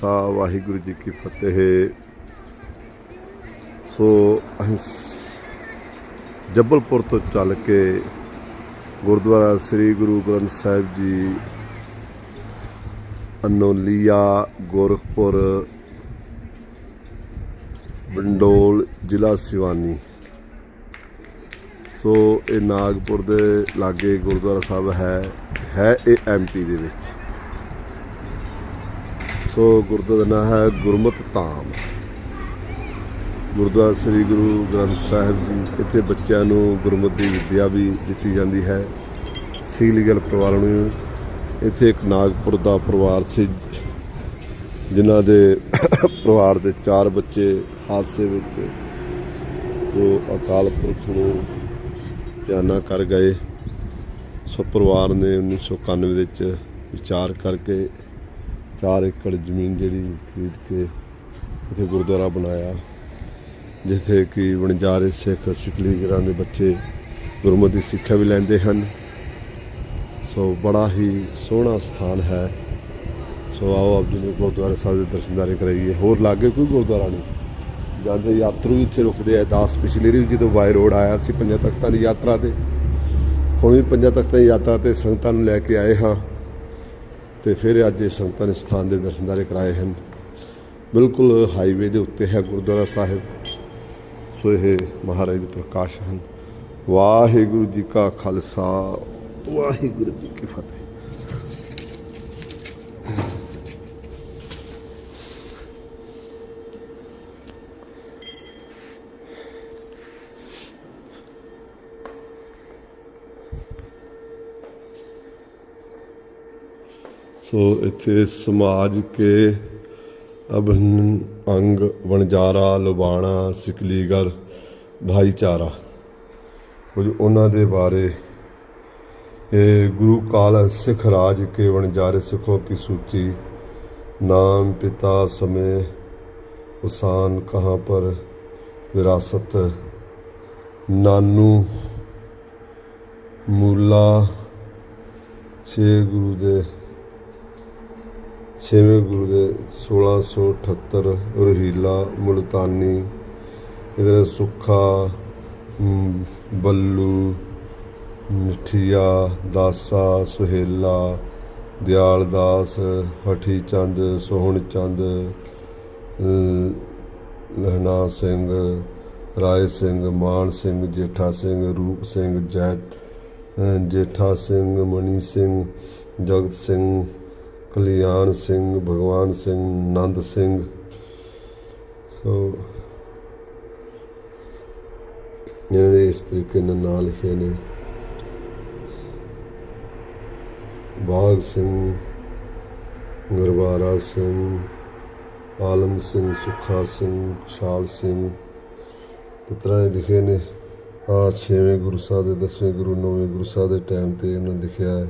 ਖਾਲਸਾ ਵਾਹਿਗੁਰੂ ਜੀ ਕੀ ਫਤਿਹ। ਸੋ ਅਸੀਂ ਸ- ਜੱਬਲਪੁਰ ਤੋਂ ਚੱਲ ਕੇ ਗੁਰਦੁਆਰਾ ਸ੍ਰੀ ਗੁਰੂ ਗ੍ਰੰਥ ਸਾਹਿਬ ਜੀ, ਅਨੋਲੀਆ, ਗੋਰਖਪੁਰ, ਬੰਡੋਲ, ਜ਼ਿਲ੍ਹਾ ਸਿਵਾਨੀ। ਸੋ ਇਹ ਨਾਗਪੁਰ ਦੇ ਲਾਗੇ ਗੁਰਦੁਆਰਾ ਸਾਹਿਬ ਹੈ ਹੈ ਇਹ ਐਮਪੀ ਦੇ ਵਿੱਚ। ਸੋ ਗੁਰਦੁਆਰਾ ਦਾ ਨਾਮ ਹੈ ਗੁਰਮਤ ਧਾਮ। ਗੁਰਦੁਆਰਾ ਸ੍ਰੀ ਗੁਰੂ ਗ੍ਰੰਥ ਸਾਹਿਬ ਜੀ, ਇੱਥੇ ਬੱਚਿਆਂ ਨੂੰ ਗੁਰਮਤ ਦੀ ਵਿੱਦਿਆ ਵੀ ਦਿੱਤੀ ਜਾਂਦੀ ਹੈ। ਸੀਲੀਗਲ ਪਰਿਵਾਰ ਨੂੰ ਇੱਥੇ ਇੱਕ ਨਾਗਪੁਰ ਦਾ ਪਰਿਵਾਰ ਸੀ, ਜਿਨ੍ਹਾਂ ਦੇ ਪਰਿਵਾਰ ਦੇ ਚਾਰ ਬੱਚੇ ਹਾਦਸੇ ਵਿੱਚ ਜੋ ਅਕਾਲ ਪੁਰਖ ਨੂੰ ਬਿਆਨਾ ਕਰ ਗਏ। ਸੋ ਪਰਿਵਾਰ ਨੇ 1991 ਵਿੱਚ ਵਿਚਾਰ ਕਰਕੇ 4 ਏਕੜ ਜ਼ਮੀਨ ਜਿਹੜੀ ਖਰੀਦ ਕੇ ਇੱਥੇ ਗੁਰਦੁਆਰਾ ਬਣਾਇਆ, ਜਿੱਥੇ ਕਿ ਵਣਜਾਰੇ ਸਿੱਖ ਸਿੱਖਲੀਗਰਾਂ ਦੇ ਬੱਚੇ ਗੁਰਮਤਿ ਦੀ ਸਿੱਖਿਆ ਵੀ ਲੈਂਦੇ ਹਨ। ਸੋ ਬੜਾ ਹੀ ਸੋਹਣਾ ਸਥਾਨ ਹੈ। ਸੋ ਆਓ ਆਪ ਜੀ ਨੂੰ ਗੁਰਦੁਆਰਾ ਸਾਹਿਬ ਦੇ ਦਰਸ਼ਨਦਾਰੇ ਕਰਾਈਏ। ਹੋਰ ਲਾਗੇ ਕੋਈ ਗੁਰਦੁਆਰਾ ਨਹੀਂ। ਜਾਂਦੇ ਯਾਤਰੂ ਵੀ ਇੱਥੇ ਰੁਕਦੇ ਆ, ਦਾਸ ਪਿਛਲੀ ਵਾਰੀ ਜਦੋਂ ਬਾਈ ਰੋਡ ਆਇਆ ਸੀ, ਪੰਜਾਂ ਤਖਤਾਂ ਦੀ ਯਾਤਰਾ ਤੇ, ਹੁਣ ਵੀ ਪੰਜਾਂ ਤਖਤਾਂ ਦੀ ਯਾਤਰਾ ਤੇ ਸੰਗਤਾਂ ਨੂੰ ਲੈ ਕੇ ਆਏ ਹਾਂ। ਤੇ ਫਿਰ ਅੱਜ ਇਹ ਸੰਗਤਾਂ ਨੇ ਸਥਾਨ ਦੇ ਦਰਸ਼ਨਦਾਰੇ ਕਰਾਏ ਹਨ। ਬਿਲਕੁਲ ਹਾਈਵੇ ਦੇ ਉੱਤੇ ਹੈ ਗੁਰਦੁਆਰਾ ਸਾਹਿਬ। ਸੋ ਇਹ ਮਹਾਰਾਜ ਦੇ ਪ੍ਰਕਾਸ਼ ਹਨ। ਵਾਹਿਗੁਰੂ ਜੀ ਕਾ ਖਾਲਸਾ, ਵਾਹਿਗੁਰੂ ਜੀ ਕੀ ਫਤਿਹ। ਸੋ ਇੱਥੇ ਸਮਾਜ ਕੇ ਅਭਿੰਨ ਅੰਗ ਵਣਜਾਰਾ ਲੁਬਾਣਾ ਸਿਕਲੀਗਰ, ਭਾਈਚਾਰਾ। ਕੁਝ ਉਹਨਾਂ ਦੇ ਬਾਰੇ। ਇਹ ਗੁਰੂ ਕਾਲ ਸਿੱਖ ਰਾਜ ਕੇ ਵਣਜਾਰੇ ਸਿੱਖੋ ਕੀ ਸੂਚੀ। ਨਾਮ, ਪਿਤਾ, ਸਮੇ, ਉਸਾਨ ਕਹਾਂ ਪਰ ਵਿਰਾਸਤ। ਨਾਨੂ, ਮੂਲਾ, ਛੇ ਗੁਰੂ ਦੇ ਛੇਵੇਂ ਗੁਰੂ ਦੇ 1678 ਰਹੀਲਾ ਮੁਲਤਾਨੀ, ਇਹਦੇ ਸੁੱਖਾ ਬੱਲੂ, ਮਿੱਠੀਆ, ਦਾਸਾ, ਸੁਹੇਲਾ ਦਿਆਲ ਦਾਸ ਹਠੀ ਚੰਦ ਸੋਹਣ ਚੰਦ ਲ- ਲਹਿਣਾ ਸਿੰਘ, ਰਾਏ ਸਿੰਘ, ਮਾਨ ਸਿੰਘ, ਜੇਠਾ ਸਿੰਘ, ਰੂਪ ਸਿੰਘ ਜੈਟ ਜੇਠਾ ਸਿੰਘ ਮਣੀ ਸਿੰਘ, ਜਗਤ ਸਿੰਘ ਕਲਿਆਣ ਸਿੰਘ, ਭਗਵਾਨ ਸਿੰਘ, ਨੰਦ ਸਿੰਘ। ਸੋ, ਇਹਨਾਂ ਦੇ ਇਸ ਤਰੀਕੇ ਨਾਲ ਨਾਂ ਲਿਖੇ ਨੇ। ਬਾਗ ਸਿੰਘ ਗੁਰਵਾਰਾ ਸਿੰਘ, ਆਲਮ ਸਿੰਘ, ਸੁਖਾ ਸਿੰਘ ਛਾਲ ਸਿੰਘ ਪੁੱਤਰਾਂ ਨੇ ਲਿਖੇ ਨੇ। ਆ ਛੇਵੇਂ ਗੁਰੂ ਸਾਹਿਬ ਦੇ ਦਸਵੇਂ ਗੁਰੂ, ਨੌਵੇਂ ਗੁਰੂ ਸਾਹਿਬ ਦੇ ਟਾਈਮ ਤੇ ਇਹਨਾਂ ਨੇ ਲਿਖਿਆ ਹੈ।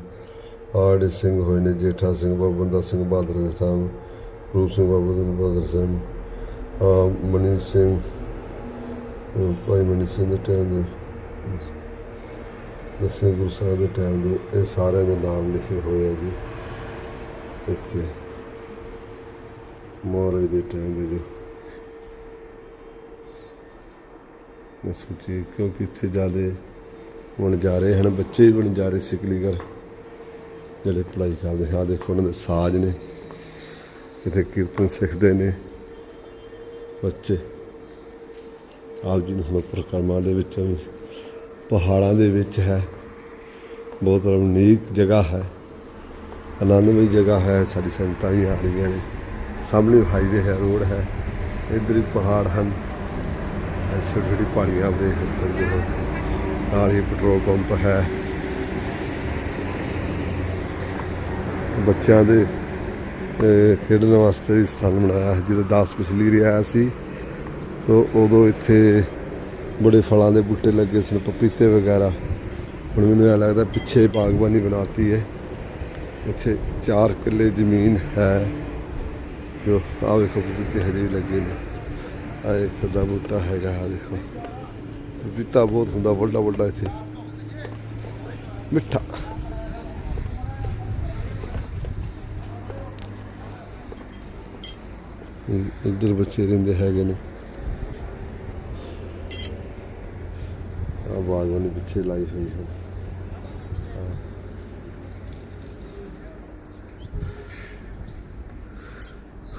ਆੜੇ ਸਿੰਘ ਹੋਏ ਨੇ, ਜੇਠਾ ਸਿੰਘ ਬਾਬਾ, ਬੰਦਾ ਸਿੰਘ ਬਹਾਦਰ ਦੇ ਸਾਹਿਬ ਰੂਪ ਸਿੰਘ ਬਾਬਾ ਬੰਦਾ ਬਹਾਦਰ ਸਿੰਘ ਆ ਮਨੀ ਸਿੰਘ ਭਾਈ ਮਨੀ ਸਿੰਘ ਦੇ ਟਾਈਮ ਦੇ ਦਸਵੇਂ ਗੁਰੂ ਸਾਹਿਬ ਦੇ ਟਾਈਮ ਦੇ, ਇਹ ਸਾਰਿਆਂ ਦੇ ਨਾਮ ਲਿਖੇ ਹੋਏ ਆ ਜੀ। ਇੱਥੇ ਮਹਾਰਾਜ ਦੇ ਟਾਈਮ ਦੇ ਜੀ। ਮੈਂ ਸੋਚੀ ਕਿਉਂਕਿ ਇੱਥੇ ਜਿਆਦੇ ਹੁਣ ਜਾ ਰਹੇ ਹਨ, ਬੱਚੇ ਵੀ ਬਣ ਜਾ ਰਹੇ ਸਿਕਲੀਗਰ ਜਿਹੜੇ ਪੜ੍ਹਾਈ ਕਰਦੇ ਹਾਂ ਦੇਖੋ ਉਹਨਾਂ ਦੇ ਸਾਜ਼ ਨੇ, ਇੱਥੇ ਕੀਰਤਨ ਸਿੱਖਦੇ ਨੇ। ਬੱਚੇ ਆਪ ਜੀ ਨੂੰ ਹੁਣ ਪ੍ਰਕਰਮਾਂ ਦੇ ਵਿੱਚ ਵੀ, ਪਹਾੜਾਂ ਦੇ ਵਿੱਚ ਹੈ। ਬਹੁਤ ਰਮਣੀਕ ਜਗ੍ਹਾ ਹੈ। ਆਨੰਦਮਈ ਜਗ੍ਹਾ ਹੈ, ਸਾਡੀ ਸੰਗਤਾਂ ਵੀ ਆ ਰਹੀਆਂ ਨੇ। ਸਾਹਮਣੇ ਹਾਈਵੇ ਹੈ ਰੋਡ ਹੈ। ਇੱਧਰ ਹੀ ਪਹਾੜ ਹਨ। ਐਸੇ ਜਿਹੜੀ ਪਹਾੜੀਆਂ ਦੇਖ ਸਕਦੇ ਹੋ। ਨਾਲ ਹੀ ਪੈਟਰੋਲ ਪੰਪ ਹੈ। ਬੱਚਿਆਂ ਦੇ ਖੇਡਣ ਵਾਸਤੇ ਵੀ ਸਥਾਨ ਬਣਾਇਆ ਹੈ ਜਦੋਂ 10 ਪਿਛਲੀ ਰਿਹਾ ਸੀ। ਸੋ ਉਦੋਂ ਇੱਥੇ ਬੜੇ ਫਲਾਂ ਦੇ ਬੂਟੇ ਲੱਗੇ ਸਨ, ਪਪੀਤੇ ਵਗੈਰਾ। ਹੁਣ ਮੈਨੂੰ ਇਹ ਲੱਗਦਾ ਪਿੱਛੇ ਬਾਗਬਾਨੀ ਬਣਾਤੀ ਹੈ। ਇੱਥੇ 4 ਕਿੱਲੇ ਜ਼ਮੀਨ ਹੈ। ਜੋ ਆਹ ਵੇਖੋ ਪਪੀਤੇ ਹਜੇ ਵੀ ਲੱਗੇ ਨੇ। ਆ ਇੱਕ ਦਾ ਬੂਟਾ ਹੈਗਾ ਆ ਦੇਖੋ ਪਪੀਤਾ ਬਹੁਤ ਹੁੰਦਾ ਵੱਡਾ ਵੱਡਾ ਇੱਥੇ। ਮਿੱਠਾ। ਇੱਧਰ ਬੱਚੇ ਰਹਿੰਦੇ ਹੈਗੇ ਨੇ। ਆ ਬਾਗਵਾਨੀ ਪਿੱਛੇ ਲਾਈ ਹੋਈ ਹੈ।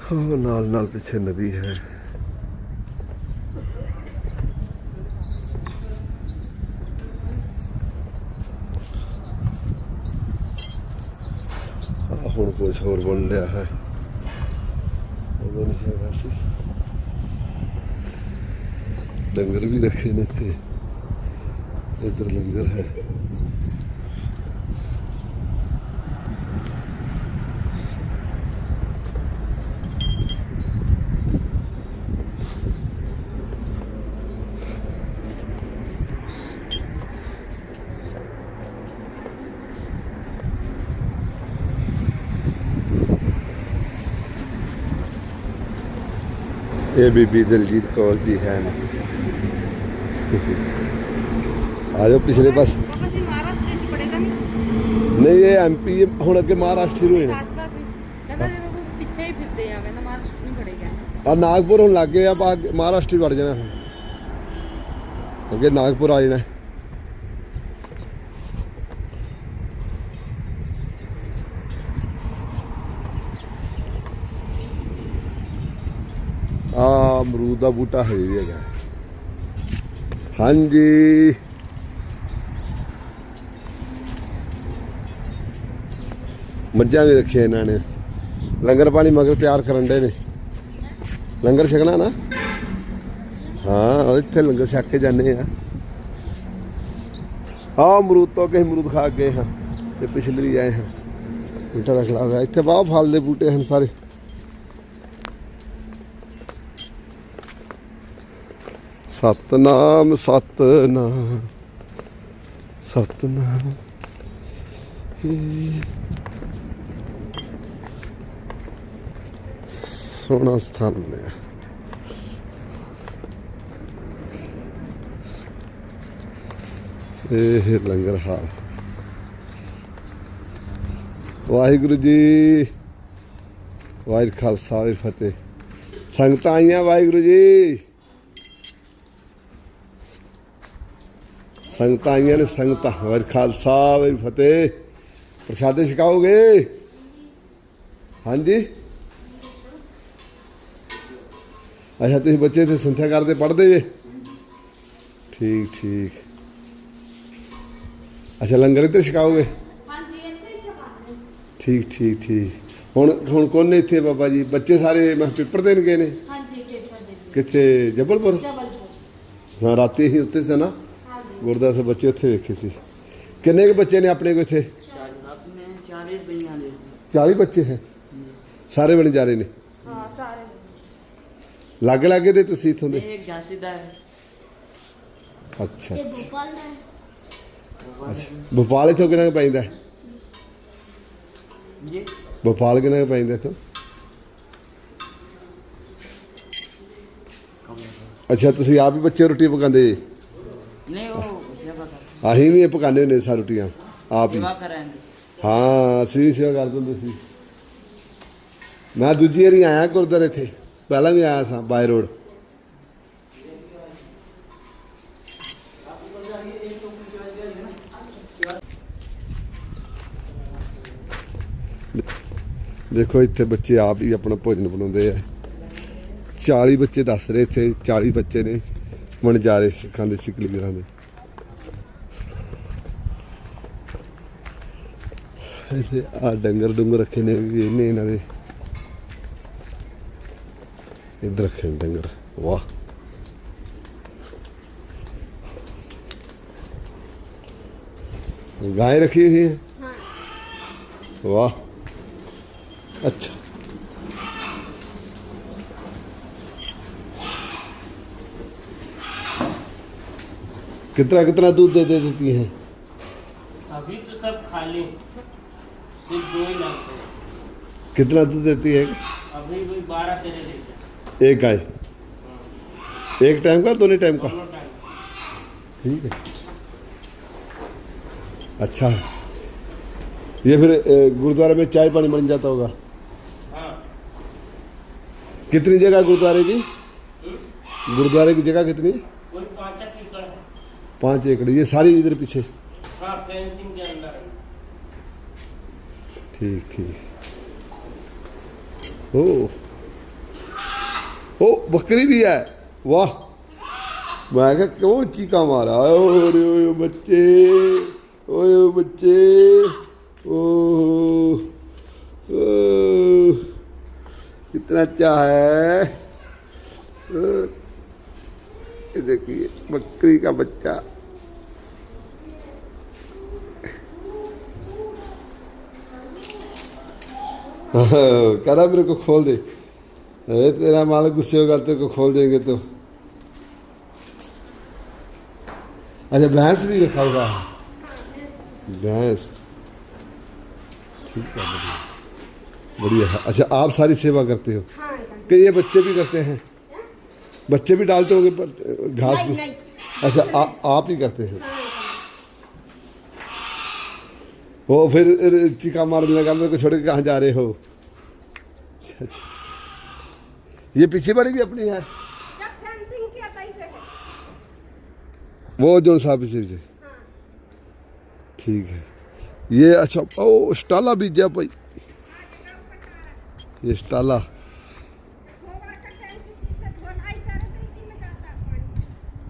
ਹਾਂ ਨਾਲ ਨਾਲ ਪਿੱਛੇ ਨਦੀ ਹੈ। ਹੁਣ ਕੁਝ ਹੋਰ ਬਣ ਲਿਆ ਹੈ। ਉਦੋਂ ਨਹੀਂ ਹੈਗਾ ਸੀ ਡੰਗਰ ਵੀ ਰੱਖੇ ਨੇ ਤੇ ਇੱਧਰ ਲੰਗਰ ਹੈ। ਇਹ ਬੀਬੀ ਦਲਜੀਤ ਕੌਰ ਜੀ ਹੈ ਆ ਜਾਓ ਪਿਛਲੇ ਪਾਸ। ਪਾਪਾ ਮਹਾਰਾਸ਼ਟਰ ਚ ਪੜੇਗਾ ਨਹੀਂ ਨਹੀਂ ਇਹ ਐਮਪੀ ਹੁਣ ਅੱਗੇ ਮਹਾਰਾਸ਼ਟਰ ਸ਼ੁਰੂ ਹੋਏ ਨੇ ਦੱਸਦਾ ਸੀ ਕਹਿੰਦਾ ਜਦੋਂ ਤੁਸੀਂ ਪਿੱਛੇ ਹੀ ਫਿਰਦੇ ਆ ਕਹਿੰਦਾ ਮਹਾਰਾਸ਼ਟਰ ਨਹੀਂ ਪੜੇਗਾ ਆ ਨਾਗਪੁਰ ਹੁਣ ਲੱਗੇ ਆ ਬਾ ਮਹਾਰਾਸ਼ਟਰ ਹੀ ਵੜ ਜਾਣਾ ਹੁਣ। ਅੱਗੇ ਨਾਗਪੁਰ ਆ ਜਾਣਾ ਆ ਅਮਰੂਦ ਦਾ ਬੂਟਾ ਹੈ ਵੀ ਹੈਗਾ। ਹਾਂਜੀ। ਮੱਝਾਂ ਵੀ ਰੱਖੀਆਂ ਇਹਨਾਂ ਨੇ। ਲੰਗਰ ਪਾਣੀ ਮਗਰ ਤਿਆਰ ਕਰਨ ਦੇ ਨੇ। ਲੰਗਰ ਛਕਣਾ ਨਾ? ਹਾਂ ਇੱਥੇ ਲੰਗਰ ਛਕ ਕੇ ਜਾਂਦੇ ਆ। ਆ ਅਮਰੂਦ ਤੋਂ ਕਹੀਂ ਅਮਰੂਦ ਖਾ ਕੇ ਗਏ ਹਾਂ ਤੇ ਪਿਛਲੇ ਆਏ ਹਾਂ। ਬੂਟਾ ਦਾ ਖੜਾ ਹੋਇਆ ਇੱਥੇ ਬਹੁਤ ਫਲ ਦੇ ਬੂਟੇ ਹਨ ਸਾਰੇ। ਸਤਨਾਮ ਸਤਨਾਮ ਸਤਨਾਮ। ਸੋਹਣਾ ਸਥਾਨ ਹੈ ਇਹ ਲੰਗਰ ਹਾਲ। ਵਾਹਿਗੁਰੂ ਜੀ, ਵਾਹਿਗੁਰੂ ਖਾਲਸਾ, ਵਾਹਿਗੁਰੂ ਫਤਿਹ। ਸੰਗਤਾਂ ਆਈਆਂ ਵਾਹਿਗੁਰੂ ਜੀ। ਸੰਗਤਾਂ ਆਈਆਂ ਨੇ ਸੰਗਤਾਂ ਵਾਹਿਗੁਰੂ ਖਾਲਸਾ ਵਾਹਿਗੁਰੂ ਫਤਿਹ। ਪ੍ਰਸ਼ਾਦੇ ਛਕਾਓਗੇ? ਹਾਂਜੀ? ਅੱਛਾ ਤੁਸੀਂ ਬੱਚੇ ਤੇ ਸੰਥਿਆ ਕਰਦੇ ਪੜ੍ਹਦੇ ਜੇ? ਠੀਕ ਠੀਕ। ਅੱਛਾ ਲੰਗਰ ਇੱਥੇ ਛਕਾਓਗੇ ਠੀਕ ਠੀਕ ਠੀਕ। ਹੁਣ ਹੁਣ ਕੌਣ ਨੇ ਇੱਥੇ ਬਾਬਾ ਜੀ? ਬੱਚੇ ਸਾਰੇ ਮੈਂ ਪੇਪਰ ਦੇਣ ਗਏ ਨੇ ਹਾਂਜੀ ਪੇਪਰ ਦੇ ਕਿੱਥੇ? ਜਬਲਪੁਰ? ਜਬਲਪੁਰ। ਹਾਂ ਰਾਤੀ ਹੀ ਉੱਥੇ ਸੀ ਨਾ। ਗੁਰਦਾਸ ਬੱਚੇ ਉੱਥੇ ਵੇਖੇ ਸੀ ਕਿੰਨੇ ਕੁ ਬੱਚੇ ਨੇ ਆਪਣੇ ਕੋ ਇੱਥੇ अपने चालीस बनिया ले 40 ਬੱਚੇ ਹੈ ਸਾਰੇ ਬਣ ਜਾ ਰਹੇ ਨੇ ਹਾਂ ਸਾਰੇ ਲੱਗ ਲੱਗੇ ਤੇ ਤੁਸੀਂ ਇਥੋਂ ਦੇ एक झांसीदार है ਅੱਛਾ ਇਹ ਭੋਪਾਲ ਦਾ ਹੈ ਅੱਛਾ ਭੋਪਾਲ ਇਥੋਂ ਕਿੰਨਾ ਕੁ ਪੈਂਦਾ ਹੈ? जी ਭੋਪਾਲ ਕਿੰਨਾ ਕੁ ਪੈਂਦਾ ਇਥੋਂ ਅੱਛਾ ਤੁਸੀਂ ਆਪ ਹੀ ਬੱਚੇ ਰੋਟੀ ਪਕਾਉਂਦੇ ਜੀ नहीं वो सेवा कर ਅਸੀਂ ਵੀ ਇਹ ਪਕਾਉਂਦੇ ਹੁੰਦੇ ਸਾਰ ਰੋਟੀਆਂ ਆਪ ਹੀ। ਹਾਂ ਅਸੀਂ ਵੀ ਸੇਵਾ ਕਰਦੇ ਹੁੰਦੇ ਸੀ। ਮੈਂ ਦੂਜੀ ਵਾਰੀ ਆਇਆ ਗੁਰਦੁਆਰੇ ਇੱਥੇ ਪਹਿਲਾਂ ਵੀ ਆਇਆ ਸਾਂ ਬਾਈ ਰੋਡ। ਦੇਖੋ ਇੱਥੇ ਬੱਚੇ ਆਪ ਹੀ ਆਪਣਾ ਭੋਜਨ ਬਣਾਉਂਦੇ ਆ। 40 ਬੱਚੇ ਦੱਸ ਰਹੇ ਇੱਥੇ 40 ਬੱਚੇ ਨੇ ਮਣ ਜਾ ਰਹੇ ਸਿੱਖਾਂ ਦੇ ਸਿੱਖ ਲੀਡਰਾਂ ਦੇ। ਆ ਡੰਗਰ ਡੁੰਗਰ ਰੱਖੇ ਨੇ ਵੀ ਇਹਨੇ ਇਹਨਾਂ ਦੇ ਇੱਧਰ ਰੱਖੇ ਨੇ ਡੰਗਰ ਵਾਹ गाय रखी हुई है हाँ वाह अच्छा कितना कितना दूध दे, दे देती हैं अभी तो सब खाली सिर्फ दो ही लाख है कितना दूध देती है? अभी वही बारह तेरह एक गाय? एक टाइम का दोनों टाइम का? ठीक है। अच्छा। है ये फिर गुरुद्वारे में चाय पानी बन जाता होगा? हाँ। कितनी जगह गुरुद्वारे की? गुरुद्वारे की जगह कितनी? पाँच एकड़ है। ये सारी इधर पीछे? हाँ है ठीक ठीक ओ ओ बकरी भी है वाह मैं क्या कौन चीका मारा ओए ओए बच्चे ओए ओए बच्चे ओ, ओ कितना अच्छा है ओ, ये देखिए बकरी का बच्चा कह रहा मेरे को खोल दे। अरे तेरा मालिक गुस्से होगा तेरे को खोल देंगे तो। अच्छा भैंस भी रखा हुआ है। भैंस। ठीक है बढ़िया। बढ़िया है। अच्छा आप सारी सेवा करते हो? हाँ कि ये बच्चे भी करते हैं? बच्चे भी डालते होंगे पर घास अच्छा आ, आप ही करते हैं। वो फिर चिका मारने लगा मेरे को छोड़ के कहाँ जा रहे हो? अच्छा ये पीछे वाली भी अपनी है। वो जो सा पीछे पीछे। हाँ ठीक है। ये अच्छा ओ स्टाला बीज जा भाई। ये स्टाला।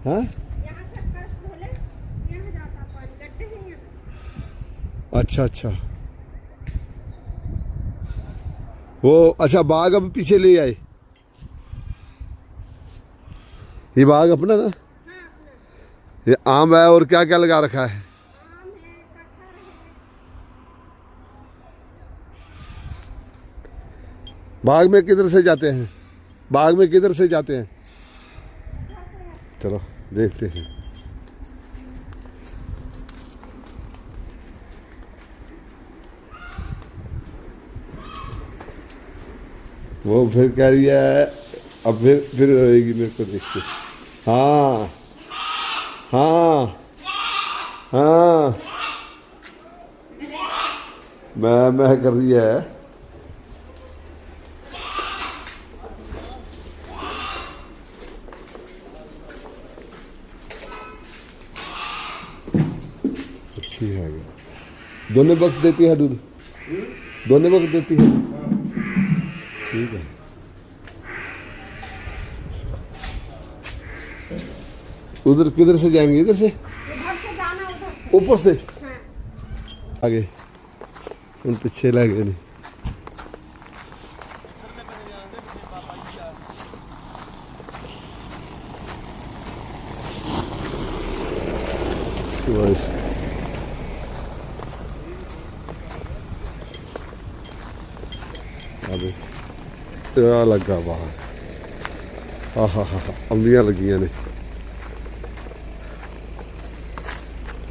हाँ यहाँ से फर्श धोले यहाँ जाता पानी गड्ढे हैं यहाँ अच्छा अच्छा। वो अच्छा बाघ अब पीछे ले आए। ये बाघ अपना ना? ये आम है और क्या क्या लगा रखा है? बाग में किधर से जाते हैं? बाग में किधर से जाते हैं? चलो, देखते हैं। वो फिर कह रही है अब फिर फिर रहेगी मेरे को देख के। हाँ हाँ हाँ। मैं मैं कर रही है। अच्छी है। दोनों वक्त देती है दूध? दोनों वक्त देती है? ठीक है उधर किधर से जाएंगे इधर से उधर से जाना उधर से ऊपर से हाँ आगे उन पीछे लगे नहीं बस ਆ ਲੱਗਾ ਬਾਹਰ ਆਹਾ, ਹਾ ਅੰਬੀਆਂ ਲੱਗੀਆਂ ਨੇ।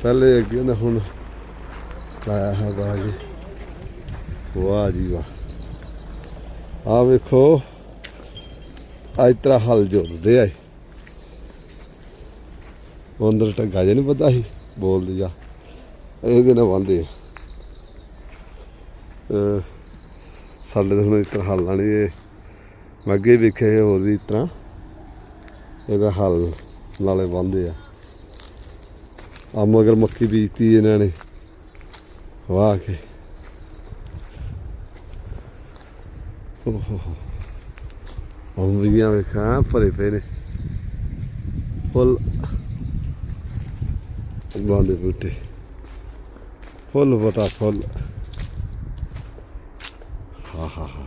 ਪਹਿਲੇ ਅੱਗੇ ਨਾ ਹੁਣ ਲਾਇਆ ਹੈ ਬਾਗ। ਵਾਹ ਜੀ ਵਾਹ। ਆ ਵੇਖੋ ਅੱਜ ਤਰ੍ਹਾਂ ਹਲ ਜੋੜਦੇ ਆਏ ਉਹ ਅੰਦਰ ਟੱਗਾ ਜੇ ਨਹੀਂ ਪਤਾ ਸੀ, ਬੋਲਦੇ ਜਾ ਇਹਦੇ ਨਾਲ ਬੰਦੇ ਆ। ਸਾਡੇ ਤਾਂ ਹੁਣ ਇਸ ਤਰ੍ਹਾਂ ਹੱਲ ਲਾਣੀ ਇਹ। ਮੈਂ ਅੱਗੇ ਹੋਰ ਵੀ ਇਸ ਤਰ੍ਹਾਂ। ਇਹਦਾ ਹੱਲ ਨਾਲੇ ਬੰਦੇ ਆ। ਆ ਮਗਰ ਮੱਕੀ ਬੀਜਤੀ ਇਹਨਾਂ ਨੇ, ਵਾਹ ਕੇ। ਓਹੋ। ਅੰਬੀਆਂ ਵੇਖਾਂ, ਭਰੇ ਪਏ ਨੇ। ਫੁੱਲ। ਬਾਂਦੇ ਬੂਟੇ। ਫੁੱਲ ਬਤਾ ਫੁੱਲ। ਹਾ ਹਾ ਹਾ।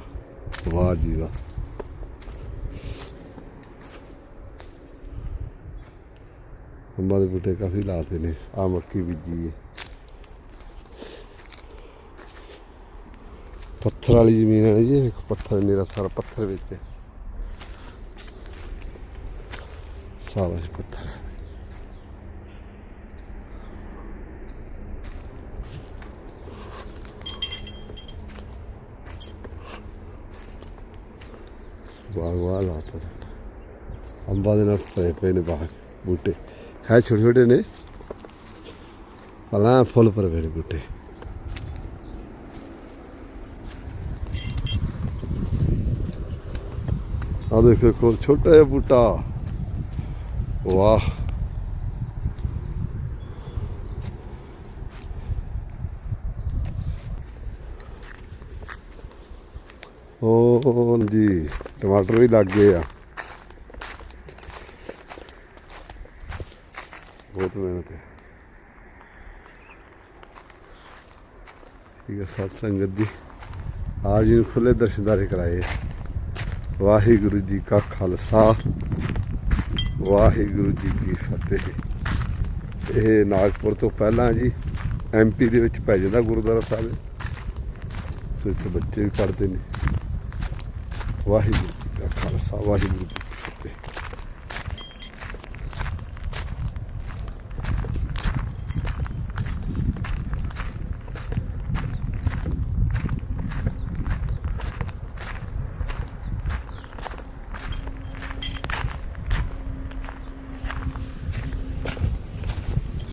ਵਾਹ ਜੀ ਵਾਹ। ਅੰਬਾਂ ਦੇ ਬੂਟੇ ਕਾਫੀ ਲਾਤੇ ਨੇ ਆ ਮੱਕੀ ਬੀਜੀ ਹੈ। ਪੱਥਰ ਵਾਲੀ ਜ਼ਮੀਨ ਹੈ ਜੀ, ਇੱਕ ਪੱਥਰ, ਮੇਰਾ ਸਾਰਾ ਪੱਥਰ ਵਿੱਚ ਹੈ। ਸਾਰਾ ਪੱਥਰ ਬਾਗ ਵਾਹ ਲਾਤਾ ਅੰਬਾਂ ਦੇ ਨਾਲ ਭਰੇ ਪਏ ਨੇ ਬਾਗ ਬੂਟੇ। ਹੈ ਛੋਟੇ ਛੋਟੇ ਨੇ। ਪਹਿਲਾਂ ਫੁੱਲ ਪਰ ਪਏ ਬੂਟੇ। ਆ ਦੇਖੋ ਕੋਲ ਛੋਟਾ ਜਿਹਾ ਬੂਟਾ। ਵਾਹ। ਓ ਜੀ, ਟਮਾਟਰ ਵੀ ਲੱਗ ਗਏ ਆ। ਬਹੁਤ ਮਿਹਨਤ ਹੈ ਠੀਕ ਹੈ ਸਤ ਸੰਗਤ ਜੀ। ਆਜ ਜੀ ਖੁੱਲੇ ਦਰਸ਼ਨਦਾਰੇ ਕਰਾਏ। ਵਾਹਿਗੁਰੂ ਜੀ ਕਾ ਖਾਲਸਾ, ਵਾਹਿਗੁਰੂ ਜੀ ਕੀ ਫਤਿਹ। ਇਹ ਨਾਗਪੁਰ ਤੋਂ ਪਹਿਲਾਂ ਜੀ ਐਮਪੀ ਦੇ ਵਿੱਚ ਪੈ ਜਾਂਦਾ ਗੁਰਦੁਆਰਾ ਸਾਹਿਬ। ਸੋ ਇੱਥੇ ਬੱਚੇ ਵੀ ਪੜ੍ਹਦੇ ਨੇ। ਵਾਹਿਗੁਰੂ ਜੀ ਕਾ ਖਾਲਸਾ, ਵਾਹਿਗੁਰੂ ਜੀ